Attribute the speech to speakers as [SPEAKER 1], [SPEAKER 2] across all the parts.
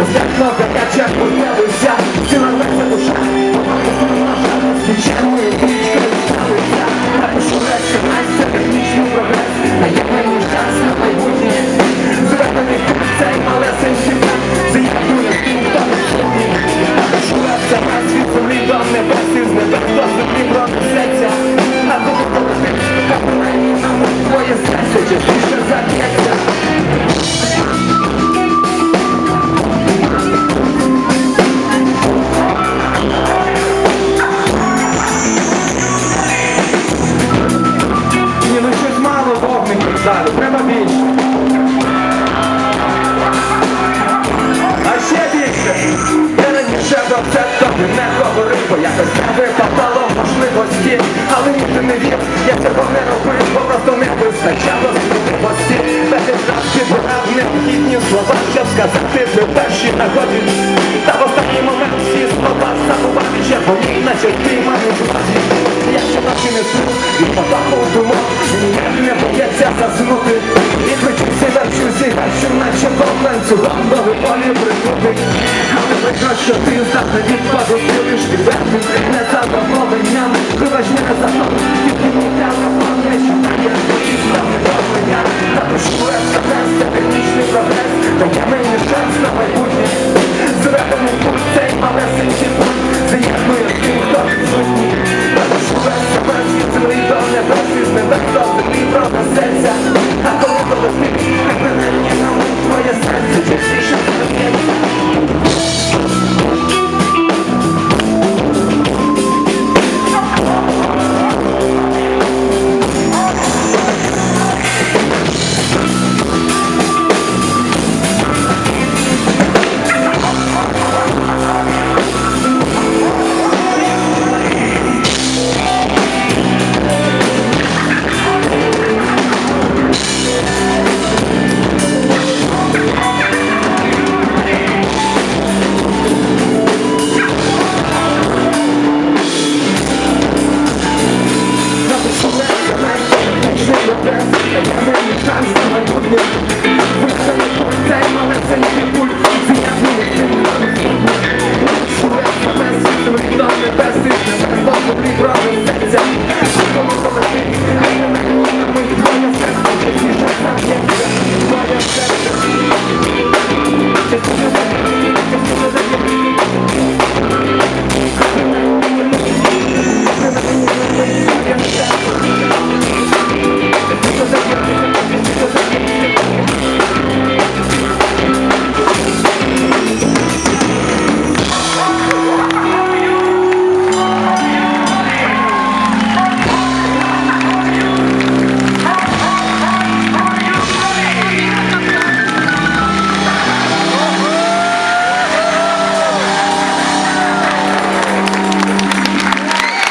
[SPEAKER 1] Você é nova, cate a costela А ще більше. Я раніше про це тобі не говорив, бо якось не випадало можливості. Але ні, ти не вір, я цього не робив, бо просто не вистачало сміливості. Десять раз підбирав необхідні слова, щоб сказати при першій нагоді. Та в останній момент всі слова забував і червоні, наче ти мене зладі. Я ще ночі не сплю, і потаху думок, ніяк не боється заснути. І верчуся, що наче повненцю гандовий полі прикупить Але видно, що ти здатна відпаду, ти лиш відвертим незадоволенням. Вибач мене за то, тільки не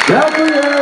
[SPEAKER 2] Gabriel!